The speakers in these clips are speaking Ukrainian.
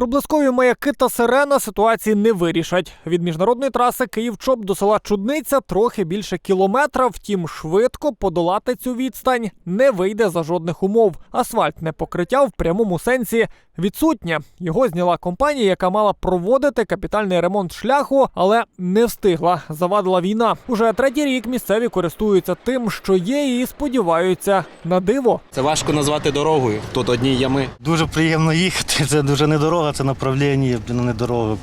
Проблискові маяки та сирена ситуації не вирішать. Від міжнародної траси Київ-Чоп до села Чудниця трохи більше кілометра. Втім, швидко подолати цю відстань не вийде за жодних умов. Асфальтне покриття в прямому сенсі відсутнє. Його зняла компанія, яка мала проводити капітальний ремонт шляху, але не встигла. Завадила війна. Уже третій рік місцеві користуються тим, що є, і сподіваються на диво. Це важко назвати дорогою. Тут одні ями. Дуже приємно їхати. Це дуже не дорога, це направлення, блін, не дорога.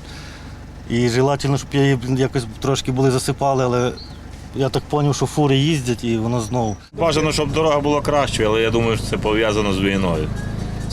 І желательно, щоб її якось трошки були засипали, але я так зрозумів, що фури їздять і воно знову. Бажано, щоб дорога була кращою, але я думаю, що це пов'язано з війною.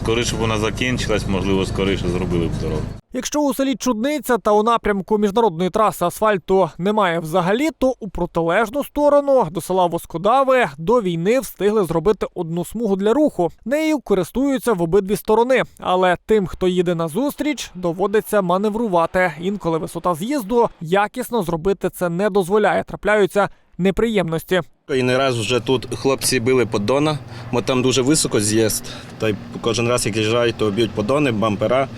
Скоріше б вона закінчилась, можливо, скоріше зробили б дорогу. Якщо у селі Чудниця та у напрямку міжнародної траси асфальту немає взагалі, то у протилежну сторону до села Воскодави до війни встигли зробити одну смугу для руху. Нею користуються в обидві сторони, але тим, хто їде на зустріч, доводиться маневрувати. Інколи висота з'їзду якісно зробити це не дозволяє. Трапляються неприємності. І не раз вже тут хлопці били поддона, бо там дуже високо з'їзд. Та й кожен раз, як їжджають, то б'ють поддони, бампера.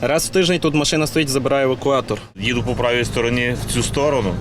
Раз в тиждень тут машина стоїть, забирає евакуатор. Їду по правій стороні в цю сторону,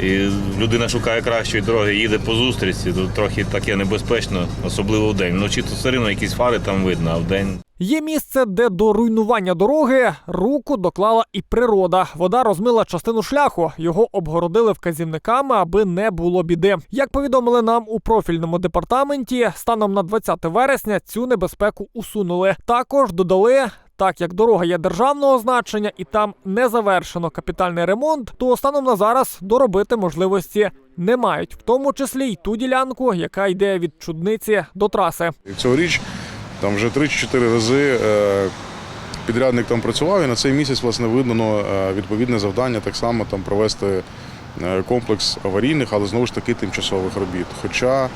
і людина шукає кращої дороги, їде по зустрічці, то трохи таке небезпечно, особливо в день. Вночі то все одно якісь фари там видно, а в день Є місце, де до руйнування дороги руку доклала і природа. Вода розмила частину шляху. Його обгородили вказівниками, аби не було біди. Як повідомили нам у профільному департаменті, станом на 20 вересня цю небезпеку усунули. Також додали. Так як дорога є державного значення і там не завершено капітальний ремонт, то станом на зараз доробити можливості не мають, в тому числі й ту ділянку, яка йде від чудниці до траси. Цьогоріч там вже 3 чи 4 рази е, підрядник там працював, і на цей місяць власне видано е, відповідне завдання так само там провести е, комплекс аварійних, але знову ж таки тимчасових робіт. Хоча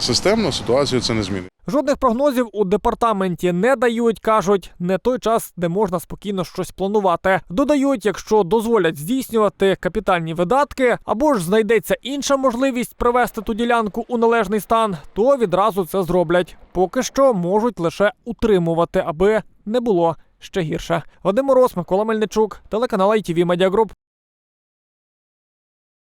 системно ситуацію це не змінить. Жодних прогнозів у департаменті не дають, кажуть, не той час, де можна спокійно щось планувати. Додають, якщо дозволять здійснювати капітальні видатки, або ж знайдеться інша можливість привести ту ділянку у належний стан, то відразу це зроблять. Поки що можуть лише утримувати, аби не було ще гірше. Вадим Мороз, Микола Мельничук, телеканал ITV Media Group.